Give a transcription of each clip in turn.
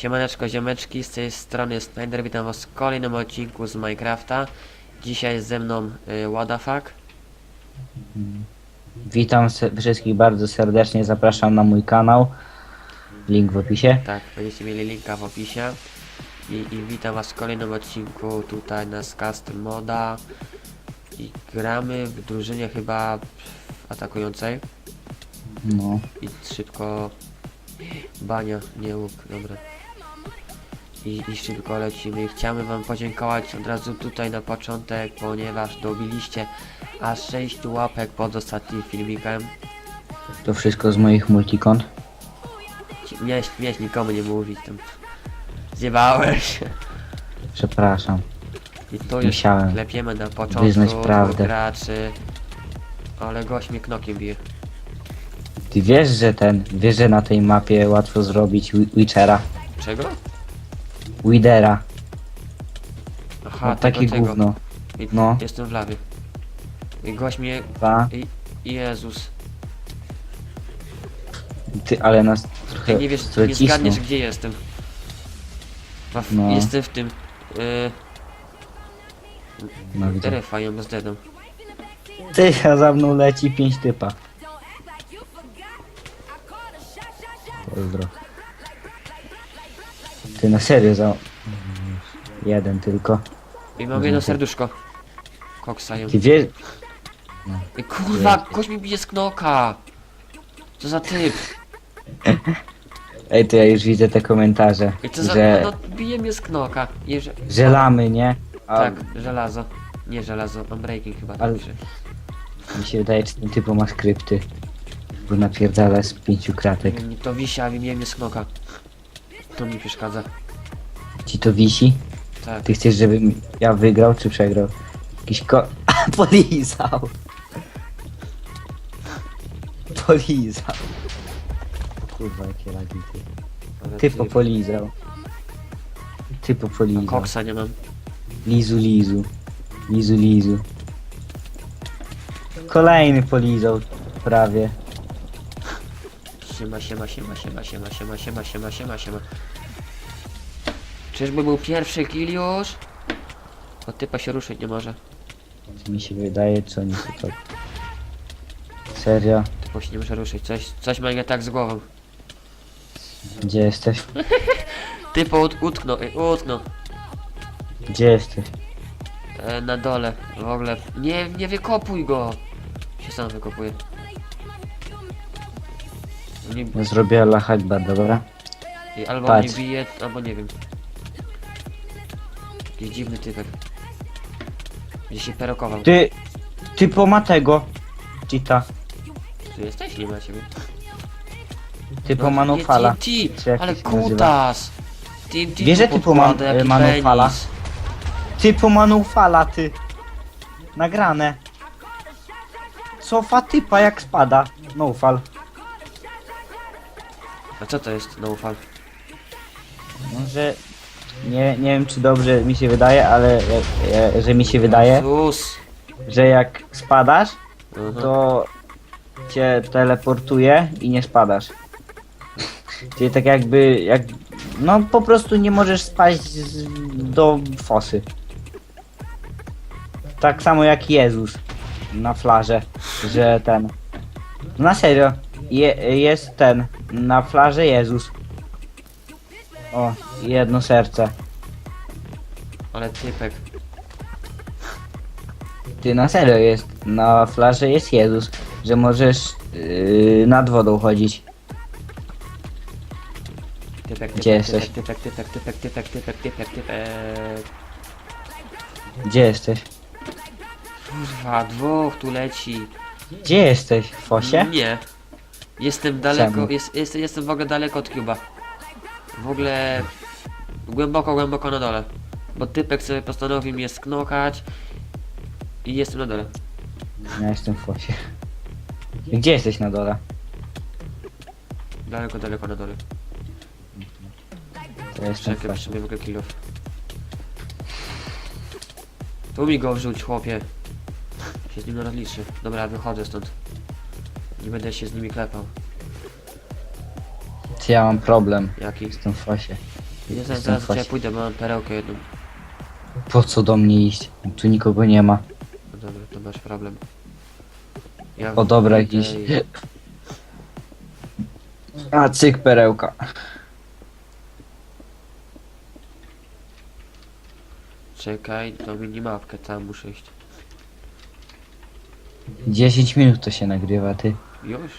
Siemaneczko ziomeczki, z tej strony Snyder, witam was w kolejnym odcinku z Minecrafta. Dzisiaj jest ze mną y, Wadafak. Witam se- wszystkich bardzo serdecznie, zapraszam na mój kanał. Link w opisie. Tak, będziecie mieli linka w opisie. I, I witam was w kolejnym odcinku tutaj na Custom Moda. I gramy w drużynie chyba atakującej. No. I szybko... Bania, nie łuk, dobra. I, I szybko lecimy. Chciałbym wam podziękować od razu tutaj na początek, ponieważ dobiliście aż 6 łapek pod ostatnim filmikiem. To wszystko z moich multikont. Ci- Miałeś, miałeś nikomu nie mówić tam. Zjebałeś. Przepraszam. I to już Musiałem klepiemy na początku wyznać prawdę. graczy. Ale gość mnie knokiem bije. Ty wiesz, że ten, wiesz, że na tej mapie łatwo zrobić wi- Witchera, Czego? Widera. Aha, No, takie tego, tego. gówno. I, No. Jestem w lawie. I gość mnie... Ta, Jezus. ty, ale nas trochę, Ty nie wiesz, trochę nie cisną. zgadniesz gdzie jestem. A w, No. Jestem w tym. Yy, No widzę. Terefają z dedą. Ty, a za mną leci pięć typa. Pozdro. Ty na serio za... Jeden tylko. I mam jedno serduszko. Koksają. Ty wiesz... I kurwa, gość mi bije z knoka. Co za typ? Ej, to ja już widzę te komentarze, co za... że, No bije mnie z knoka. Że lamy, nie? A Tak, żelazo. Nie żelazo, unbreaking chyba Ale- pisze. mi się wydaje, że ten typu ma skrypty. Bo napierdala z pięciu kratek. To wisi, a bije mnie z knoka. To mi przeszkadza. Ci to wisi? Tak. Ty chcesz, żebym ja wygrał czy przegrał? Jakiś ko... Polizał! Polizał. Kurwa, jakie lagi ty. Ale ty- polizał. Typo A polizał. koksa nie mam. Lizu, lizu. Lizu, lizu. Kolejny polizał. Prawie. Siema, siema, siema, siema, siema, siema, siema, siema, siema, siema. Czyżby był pierwszy kill już? Od typa się ruszyć nie może. Mi się wydaje, co nie to. Serio? Typo się nie może ruszyć. Coś, coś ma nie tak z głową. Gdzie jesteś? Typo ut utknął, ej, utknął. Gdzie jesteś? E, na dole, w ogóle. Nie, nie wykopuj go. Się sam wykopuje. Nie, zrobię Allah Akbar, dobra? i albo Patrz. mnie bije, albo nie wiem. Jakiś dziwny typek. Gdzie się perokował. Ty... Ty po tego. Cheata. Tu jesteś? Nie ma ciebie. Ty po No, manufala. nie TNT, Czy jak ale to się nazywa? kutas! TNT Wiesz, że tu ty po man- podkłada, jaki manufala? penis. Ty po manufala, ty. Nagrane. Cofa typa jak spada. No fal. A co to jest no fal? Może... Nie, nie wiem czy dobrze mi się wydaje, ale e, e, że mi się wydaje, Jezus! że jak spadasz, Mhm. to cię teleportuje i nie spadasz. Czyli tak jakby, jak, no po prostu nie możesz spaść z, do fosy. Tak samo jak Jezus na flarze, że ten, na serio, je, jest ten, na flarze Jezus. O, jedno serce. Ale typek. Ty na serio jest, na flarze jest Jezus, że możesz yy, nad wodą chodzić. Typek, Gdzie typek, jesteś? typek, typek, typek, typek, typek, typek, typek. Gdzie jesteś? Kurwa, dwóch tu leci. Gdzie jesteś? W fosie? Nie. Jestem daleko, Czemu? jest, jest, jestem w ogóle daleko od Cuba. W ogóle głęboko, głęboko na dole. Bo typek sobie postanowił mnie sknokać i jestem na dole. Ja jestem w fosie. Gdzie jesteś na dole? Daleko, daleko na dole. To jestem w Czekaj, fosie. w ogóle killów. Tu mi go wrzuć, chłopie. Się z nim rozliczy. Dobra, wychodzę stąd. Nie będę się z nimi klepał. Czy ja mam problem? Jaki? Jestem w fosie. Nie zaraz, zaraz do ciebie pójdę, bo mam perełkę jedną. Po co do mnie iść? Tu nikogo nie ma. No dobra, to masz problem. Ja O dobra, wyjdę jakiś... i- A, cyk, perełka. Czekaj, to minimapkę, tam muszę iść. 10 minut to się nagrywa, ty. Już?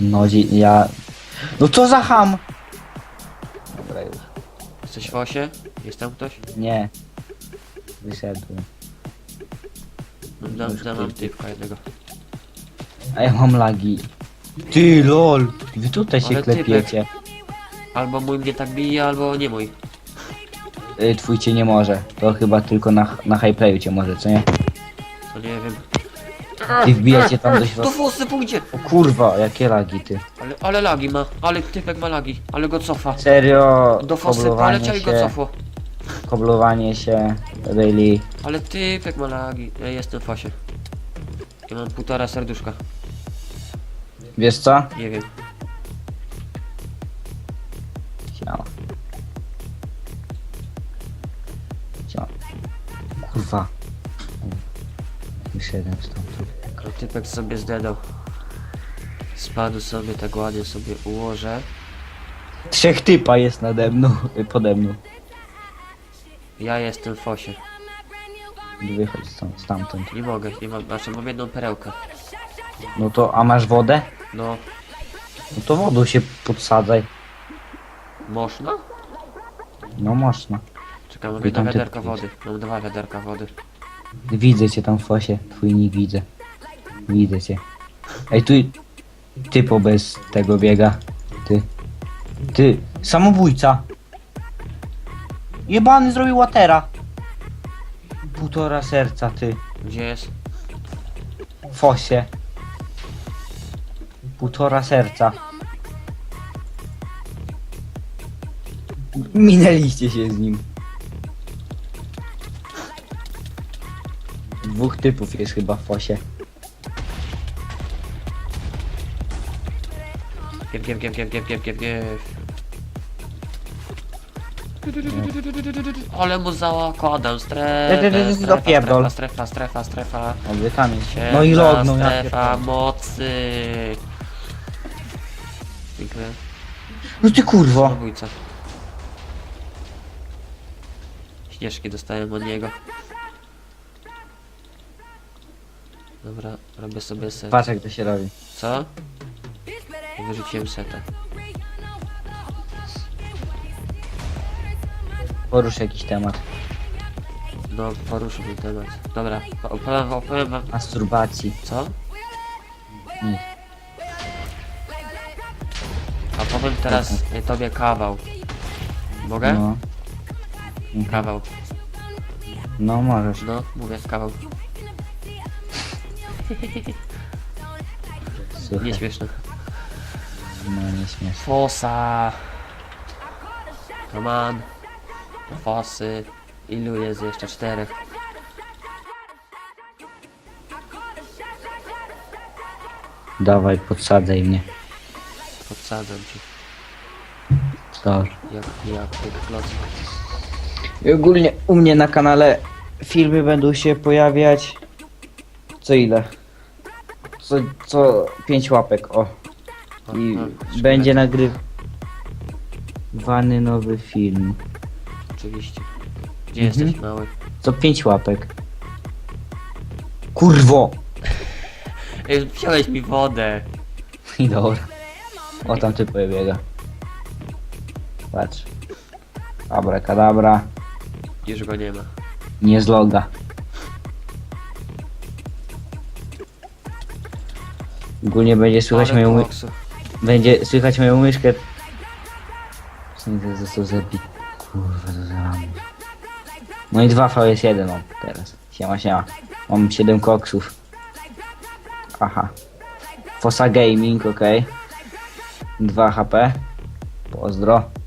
No, dzi- ja... No co za ham! Dobra, już. Jesteś w osie? Jest tam ktoś? Nie. Wyszedłem. No, dam, Już dam mam typka jednego. A ja mam lagi. Ty, lol! Wy tutaj się Ale typek. klepiecie. Albo mój mnie tak bije, albo nie mój. Y, twój cię nie może. To chyba tylko na, na highplayu cię może, co nie? Ty wbijacie tam do To środka. włosy pójdzie! O kurwa, jakie lagi ty. Ale, ale lagi ma, ale typek ma lagi, ale go cofa. Serio, Do fosy koblowanie poleciał i go się, cofło. koblowanie się, daily. Ale typek ma lagi. Ja jestem w fasie. Ja mam półtora serduszka. Wiesz co? Nie wiem. Siema. Siema. Kurwa. Wyszedłem stamtąd. Typek sobie zdedał. Spadł sobie, tak ładnie sobie ułożę. Trzech typa jest nade mną, pode mną. Ja jestem w fosie. Wychodź stąd, stamtąd. Nie mogę, nie mam, znaczy mam jedną perełkę. No to, a masz wodę? No, No to wodą się podsadzaj. można? No można. Czekaj, mam Witam, jedno wiaderko jest. wody. Mam dwa wiaderka wody. Widzę cię tam w fosie, twój nie widzę. Widzę cię. Ej, tu typo bez tego biega. Ty. Ty, samobójca. Jebany zrobił łatera. Półtora serca, ty. Gdzie jest? W fosie. Półtora serca. Minęliście się z nim. Dwóch typów jest chyba w fosie. Kiep, kiep, kiep, kiep, kiep, kiep, kiep. Ale mu zakładam strefę, strefa, Dopierdol. strefa, strefa, strefa, strefa. Oby tam jest. Ciemna No i lognął, ja strefa pierdolę. mocy. Dziękuję. No ty kurwo. Zabójca. Śnieżki dostałem od niego. Dobra, robię sobie set. Patrz jak to się robi. Co? Wyrzuciłem seta. Porusz jakiś temat. No, poruszył ten temat. Dobra, po- opowiem, opowiem wam... Masturbacji. Co? Nic. A powiem teraz y, tobie kawał. Mogę? No. Kawał. No możesz. No, mówię kawał. Słuchaj. Nieśmieszne. No nie śmiesz. Fosa. Come on. Fosy. Ilu jest jeszcze? Czterech. Dawaj, podsadzaj mnie. Podsadzam ci. Dobrze. Jak, jak tych kloców. I ogólnie u mnie na kanale filmy będą się pojawiać co ile? Co, co 5 łapek, o. O, I o, będzie nagrywany nowy film. Oczywiście. Gdzie Mhm. jesteś mały? Co 5 łapek. Kurwo! Ej, wziąłeś mi wodę. I dobra. O tam ty biega. Patrz. Abracadabra. Już go nie ma. Nie z loga. Ogólnie będzie słychać Ale moją, koksu. Będzie słychać moją myszkę. Że został zabity. Kurwa, to za No i 2 VS1 mam teraz. Siema, siema. Mam 7 koksów. Aha. Fosa Gaming, ok. 2 HP. Pozdro.